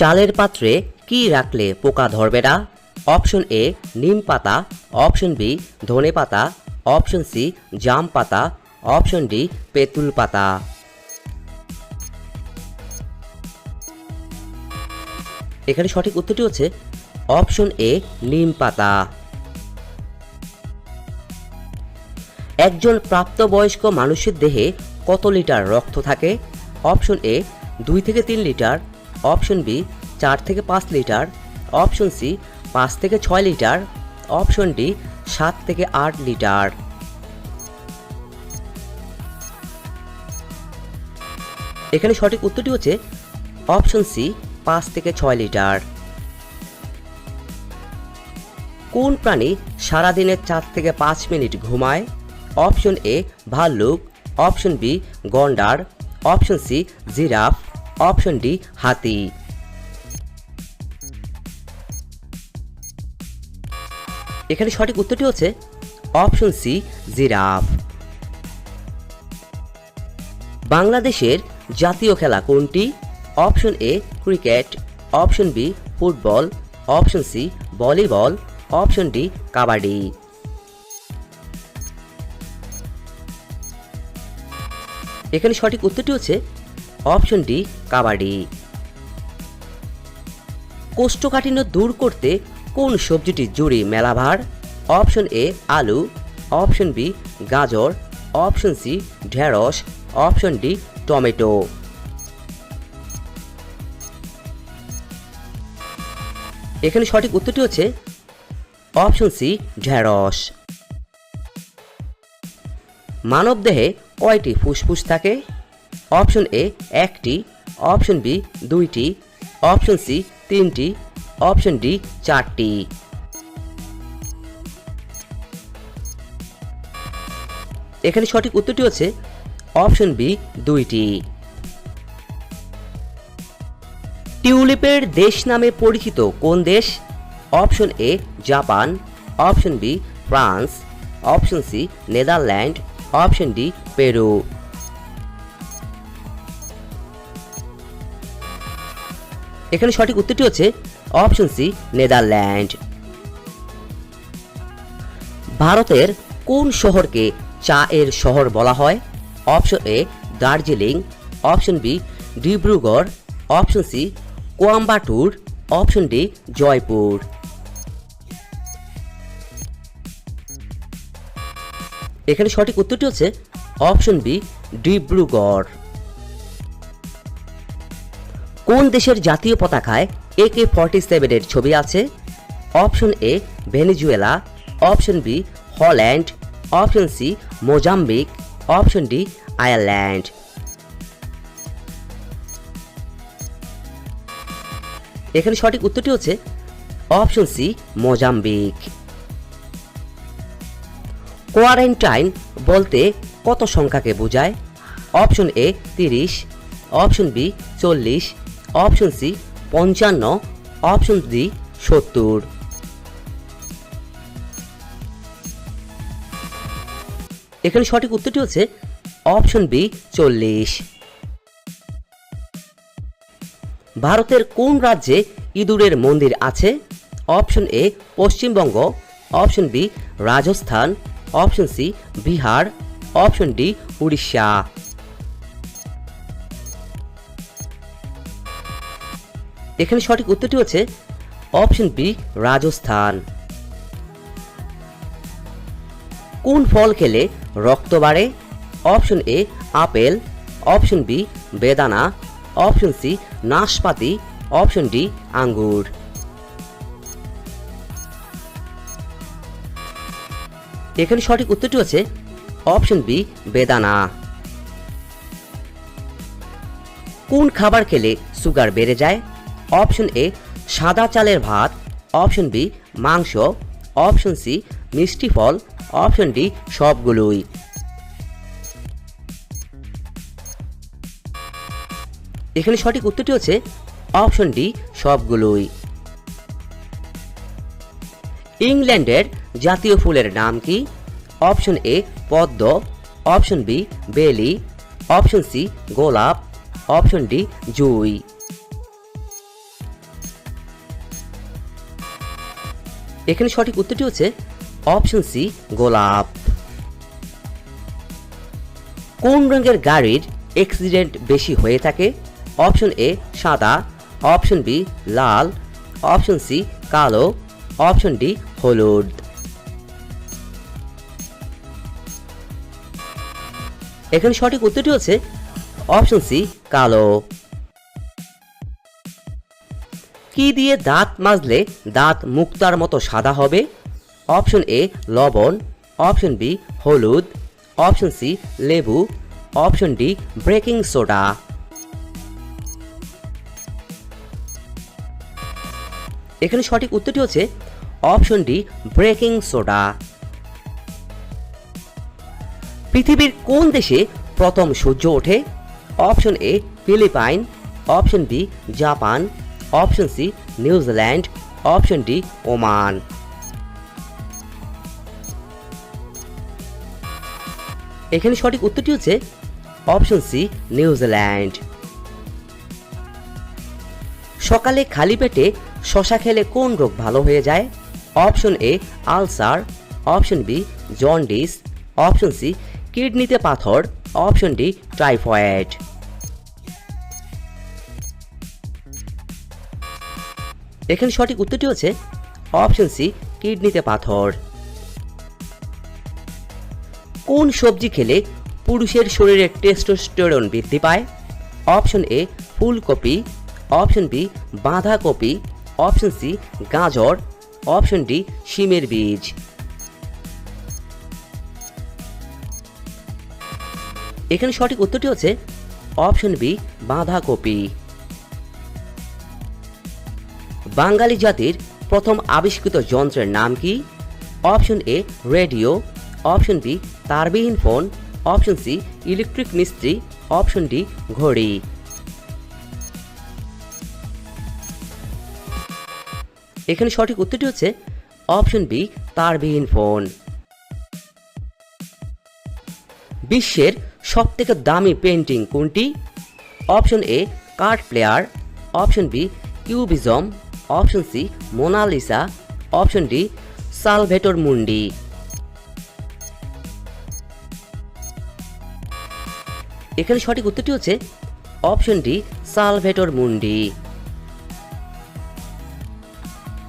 চালের পাত্রে কি রাখলে পোকা ধরবে না? অপশন এ নিম পাতা। অপশন বি ধনে পাতা। অপশন সি জাম পাতা। অপশন ডি পেতুল পাতা। এখানে সঠিক উত্তরটি হচ্ছে অপশন এ নিম পাতা। একজন প্রাপ্তবয়স্ক মানুষের দেহে কত লিটার রক্ত থাকে? অপশন এ দুই থেকে তিন লিটার। অপশন বি চার থেকে পাঁচ লিটার অপশন সি পাঁচ থেকে ছয় লিটার অপশন ডি সাত থেকে আট লিটার। এখানে সঠিক উত্তরটি হচ্ছে অপশন সি পাঁচ থেকে ছয় লিটার। কোন প্রাণী সারাদিনে চার থেকে পাঁচ মিনিট ঘুমায়? অপশন এ ভাল্লুক অপশন বি গন্ডার option C giraffe option D হাতি। এখানে সঠিক উত্তরটি হচ্ছে অপশন সি, জিরাফ। বাংলাদেশের জাতীয় খেলা কোনটি? Option A, cricket. Option B, football. Option C, volleyball. Option D, kabaddi. এখানে সঠিক উত্তরটি হচ্ছে অপশন ডি, কাবাডি। কোষ্ঠকাঠিন্য দূর করতে কোন সবজিটি জুড়ি মেলাভার অপশন এ, আলু। অপশন বি, গাজর। অপশন সি, ঢেঁড়স। Option D, tomato. এখানে সঠিক উত্তরটি হচ্ছে অপশন সি, ঢেঁড়স। মানবদেহে কয়টি ফুসফুস থাকে? অপশন এ, একটি। অপশন বি, দুইটি। অপশন সি, তিনটি। অপশন ডি, চারটি। এখানে সঠিক উত্তরটি হচ্ছে অপশন বি, দুইটি। টিউলিপের দেশ নামে পরিচিত কোন দেশ? Option A, Japan. Option B, France. Option C, Netherland. Option D, Peru. এখানে সঠিক উত্তরটি হচ্ছে অপশন সি নেদারল্যান্ড ভারতের কোন শহরকে চা এর শহর বলা হয়? Option A Darjeeling. Option B Dibrugarh. Option C Coimbatore. Option D Jaipur. এখানে সঠিক উত্তরটি হচ্ছে অপশন বি ডিব্রুগড়। কোন দেশের জাতীয় পতাকায় এ কে ফর্টি সেভেনের ছবি আছে। Option A Venezuela option B Holland option C Mozambique option D Ireland এখানে সঠিক উত্তরটি হচ্ছে অপশন সি মোজাম্বিক কোয়ারেন্টাইন বলতে কত সংখ্যাকে বোঝায়? অপশন এ তিরিশ। অপশন বি চল্লিশ। অপশন সি পঞ্চান্ন অপশন ডি সত্তর। এখানে সঠিক উত্তরটি হচ্ছে অপশন বি চল্লিশ। ভারতের কোন রাজ্যে ইঁদুরের মন্দির আছে? Option A Paschimbanga option B Rajasthan option C Bihar option D Orissa. এখানে সঠিক উত্তরটি হচ্ছে অপশন বি, রাজস্থান। কোন ফল খেলে রক্ত বাড়ে? Option A, apple. Option B, বেদানা। অপশন সি, নাশপাতি। অপশন ডি, আঙ্গুর। এখানে সঠিক উত্তরটি হচ্ছে অপশন বি, বেদানা। কোন খাবার খেলে সুগার বেড়ে যায়? অপশন এ সাদা চালের ভাত, অপশন বি মাংস, অপশন সি মিষ্টি ফল, অপশন ডি সবগুলোই এখানে সঠিক উত্তরটি হচ্ছে অপশন ডি সবগুলোই ইংল্যান্ডের জাতীয় ফুলের নাম কি? অপশন এ পদ্ম, অপশন বি বেলি, অপশন সি গোলাপ, অপশন ডি জুই। এখানে সঠিক উত্তরটি হচ্ছে অপশন সি, গোলাপ। কোন রঙের গাড়ির অ্যাক্সিডেন্ট বেশি হয়ে থাকে? অপশন এ, সাদা। অপশন বি, লাল। অপশন সি, কালো। অপশন ডি, হলুদ। এখানে সঠিক উত্তরটি হচ্ছে অপশন সি, কালো। কি দিয়ে দাঁত মাজলে দাঁত মুক্তার মতো সাদা হবে? অপশন এ, লবণ। অপশন বি, হলুদ। অপশন সি, লেবু। Option D baking soda. এখানে সঠিক উত্তরটি হচ্ছে অপশন ডি ব্রেকিং সোডা। পৃথিবীর কোন দেশে প্রথম সূর্য ওঠে? Option A, Philippine. Option B, Japan. Option C New Zealand option D, Oman. এখানে সঠিক উত্তরটি হচ্ছে অপশন সি নিউজিল্যান্ড সকালে খালি পেটে শশা খেলে কোন রোগ ভালো হয়ে যায়? Option A, ulcer, option B, jaundice, option C, কিডনিতে পাথর, অপশন ডি, টাইফয়েড। এখানে সঠিক উত্তরটি হচ্ছে অপশন সি, কিডনিতে পাথর। কোন সবজি খেলে পুরুষের শরীরে টেস্টোস্টেরন বৃদ্ধি পায়? অপশন এ, ফুলকপি। অপশন বি, বাঁধাকপি। অপশন সি, গাজর। অপশন ডি, শিমের বীজ। এখানে সঠিক উত্তরটি হচ্ছে অপশন বি, বাঁধাকপি। বাঙালি জাতির প্রথম আবিষ্কৃত যন্ত্রের নাম কি? Option A, radio. Option B, তারবিহীন phone. Option C, electric মিস্ত্রি। অপশন ডি, ঘড়ি। এখানে সঠিক উত্তরটি হচ্ছে অপশন বি, তারবিহীন ফোন। বিশ্বের সবথেকে দামি পেন্টিং কোনটি? Option A, card player. Option B, cubism. Option C Mona Lisa option D, Salvator Mundi. এখানে সঠিক উত্তরটি হচ্ছে অপশন ডি, সালভেটর মুন্ডি।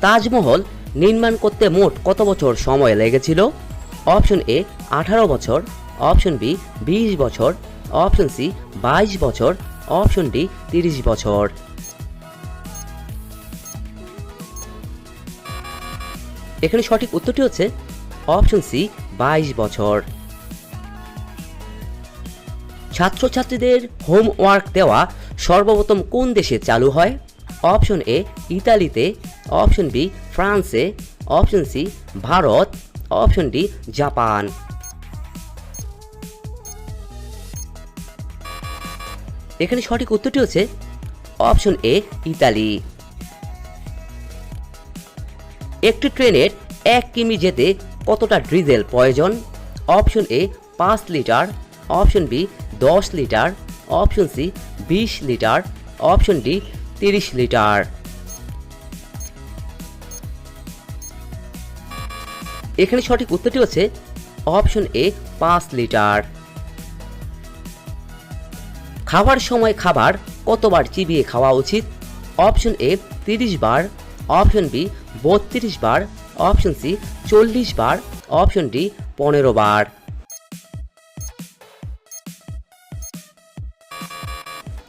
তাজমহল নির্মাণ করতে মোট কত বছর সময় লেগেছিল? অপশন এ, আঠারো বছর। অপশন বি, বিশ বছর। অপশন সি, বাইশ বছর। অপশন ডি, তিরিশ বছর। এখানে সঠিক উত্তরটি হচ্ছে অপশন সি, বাইশ বছর। ছাত্রছাত্রীদের হোমওয়ার্ক দেওয়া সর্বপ্রথম কোন দেশে চালু হয়? অপশন এ, ইতালিতে। অপশন বি, ফ্রান্সে। Option C, Bharat. Option D, Japan. এখানে সঠিক উত্তরটি হচ্ছে অপশন এ, ইতালি। একটি ট্রেনের এক কিমি যেতে কতটা ডিজেল প্রয়োজন? অপশন এ, পাঁচ লিটার। অপশন বি, দশ লিটার। অপশন সি, বিশ লিটার। অপশন ডি, তিরিশ লিটার। এখানে সঠিক উত্তরটি হচ্ছে অপশন এ, পাঁচ লিটার। খাবার সময় খাবার কতবার চিবিয়ে খাওয়া উচিত? অপশন এ, তিরিশ বার। অপশন বি, বত্রিশ বার, অপশন সি, চল্লিশ বার, অপশন ডি, পনেরো বার।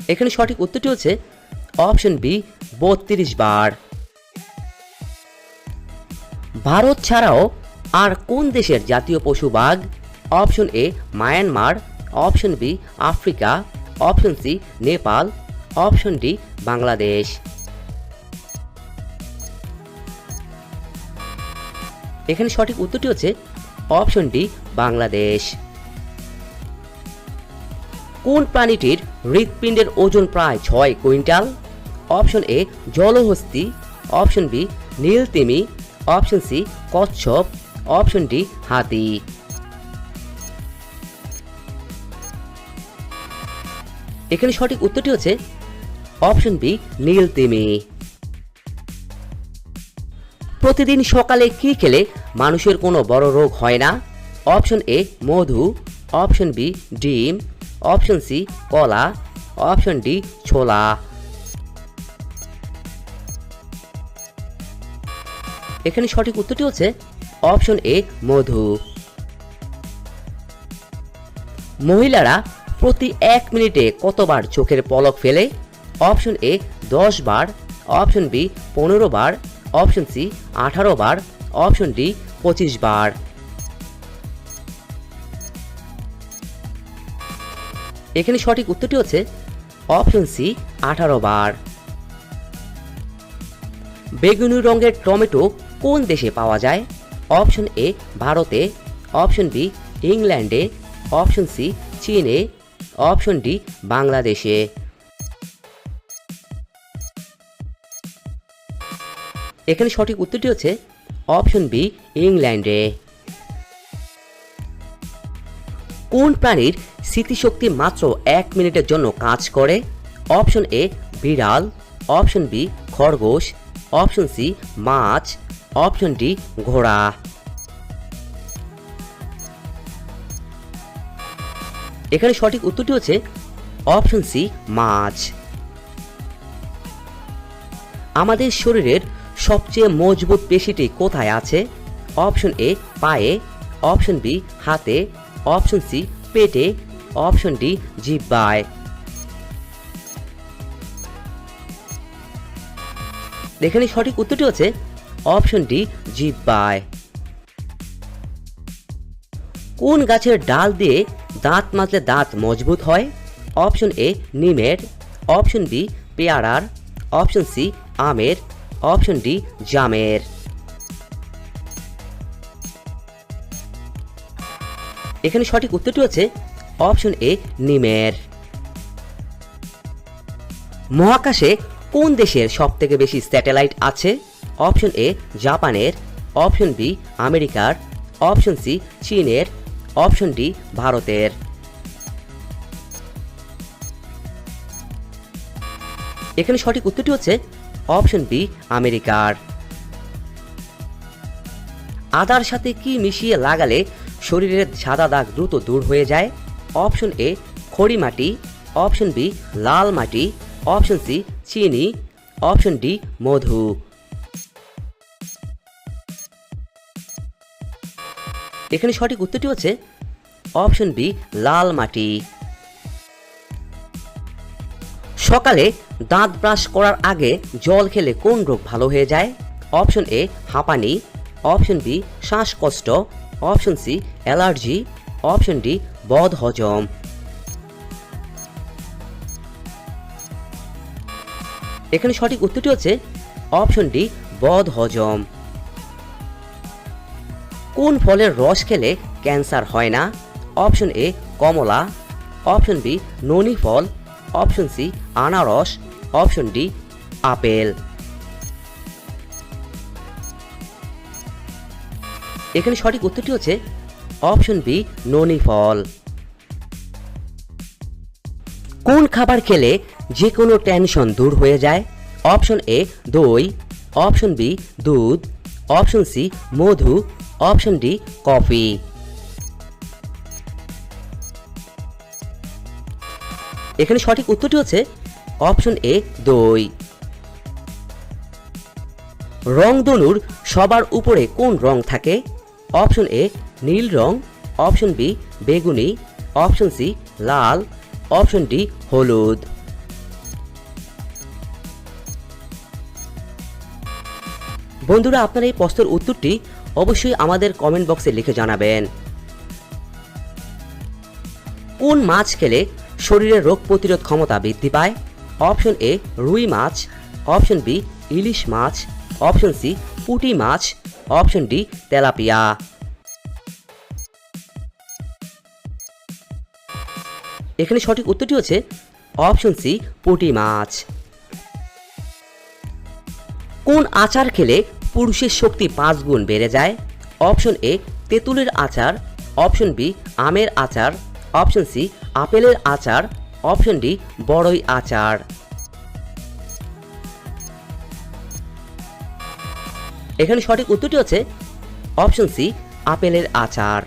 এখানে সঠিক উত্তরটি হচ্ছে অপশন বি, বত্রিশ বার। ভারত ছাড়াও আর কোন দেশের জাতীয় পশু বাঘ? Option A, Myanmar, option B, Africa, option C, Nepal, option D, Bangladesh. এখানে সঠিক উত্তরটি হচ্ছে অপশন ডি, বাংলাদেশ। কোন প্রাণীটির হৃৎপিণ্ডের ওজন প্রায় ছয় কুইন্টাল? অপশন এ, জলহস্তি। অপশন বি, নীলতিমি। অপশন সি, কচ্ছপ। অপশন ডি, হাতি। এখানে সঠিক উত্তরটি হচ্ছে অপশন বি, নীলতিমি। প্রতিদিন সকালে কি খেলে মানুষের কোনো বড় রোগ হয় না? অপশন এ, মধু, অপশন বি, ডিম, অপশন সি, কলা, অপশন ডি, ছোলা। এখানে সঠিক উত্তরটি হচ্ছে অপশন এ, মধু। মহিলারা প্রতি এক মিনিটে কতবার চোখের পলক ফেলে? অপশন এ, দশ বার, অপশন বি, পনেরো বার অপশন সি, আঠারো বার। অপশন ডি, পঁচিশ বার। এখানে সঠিক উত্তরটি হচ্ছে অপশন সি, আঠারো বার। বেগুনি রঙের টমেটো কোন দেশে পাওয়া যায়? অপশন এ, ভারতে। অপশন বি, ইংল্যান্ডে। অপশন সি, চীনে। অপশন ডি, বাংলাদেশে। এখানে সঠিক উত্তরটি হচ্ছে অপশন বি, ইংল্যান্ডে। কোন প্রাণীর স্মৃতিশক্তি মাত্র এক মিনিটের জন্য কাজ করে? অপশন এ, বিড়াল। অপশন বি, খরগোশ। অপশন সি, মাছ। অপশন ডি, ঘোড়া। এখানে সঠিক উত্তরটি হচ্ছে অপশন সি, মাছ। আমাদের শরীরের সবচেয়ে মজবুত পেশিটি কোথায় আছে? অপশন এ পায়ে। অপশন বি হাতে। অপশন সি পেটে। অপশন ডি জিব্বায়। এখানে সঠিক উত্তরটি হচ্ছে অপশন ডি জিব্বায়। কোন গাছের ডাল দিয়ে দাঁত মাজলে দাঁত মজবুত হয়? অপশন এ নিমের। অপশন বি পেয়ারার। অপশন সি আমের। অপশন ডি, জামের। এখানে সঠিক উত্তরটি হচ্ছে অপশন এ, নিমের। মহাকাশে কোন দেশের সব থেকে বেশি স্যাটেলাইট আছে? অপশন এ, জাপানের। অপশন বি, আমেরিকার। অপশন সি, চীনের। অপশন ডি, ভারতের। এখানে সঠিক উত্তরটি হচ্ছে অপশন বি, আমেরিকার। আদার সাথে কি মিশিয়ে লাগালে শরীরের সাদা দাগ দ্রুত দূর হয়ে যায়? অপশন এ, খড়ি মাটি। অপশন বি, লাল মাটি। অপশন সি, চিনি। অপশন ডি, মধু। এখানে সঠিক উত্তরটি হচ্ছে অপশন বি, লাল মাটি। সকালে দাঁত ব্রাশ করার আগে জল খেলে কোন রোগ ভালো হয়ে যায়? অপশন এ হাঁপানি। অপশন বি শ্বাসকষ্ট। Option C allergy. Option D বদ হজম। এখানে সঠিক উত্তরটি হচ্ছে অপশন ডি বদ হজম। কোন ফলের রস খেলে ক্যান্সার হয় না? অপশন এ কমলা। অপশন বি ননি ফল। অপশন সি আনারস অপশন ডি আপেল এখানে সঠিক উত্তরটি হচ্ছে অপশন বি ননি ফল। কোন খাবার খেলে যে কোনো টেনশন দূর হয়ে যায়? অপশন এ দই। অপশন বি দুধ। অপশন সি মধু। Option D coffee. এখানে সঠিক উত্তরটি হচ্ছে অপশন এ দই। রংধনুর সবার উপরে কোন রং থাকে? অপশন এ নীল রং, অপশন বি বেগুনি, অপশন সি লাল, অপশন ডি হলুদ। বন্ধুরা, আপনার এই প্রশ্নের উত্তরটি অবশ্যই আমাদের কমেন্ট বক্সে লিখে জানাবেন। কোন মাছ খেলে শরীরের রোগ প্রতিরোধ ক্ষমতা বৃদ্ধি পায়। অপশন এ, রুই মাছ। অপশন বি, ইলিশ মাছ। অপশন সি, পুঁটি মাছ। Option D, tilapia. এখানে সঠিক উত্তরটি হচ্ছে অপশন সি, পুঁটি মাছ। কোন আচার খেলে পুরুষের শক্তি পাঁচ গুণ বেড়ে যায়? অপশন এ, তেঁতুলের আচার। অপশন বি, আমের আচার। অপশন সি আপেলের আচার অপশন ডি বড়ই আচার। এখানে সঠিক উত্তরটি হচ্ছে অপশন সি আপেলের আচার।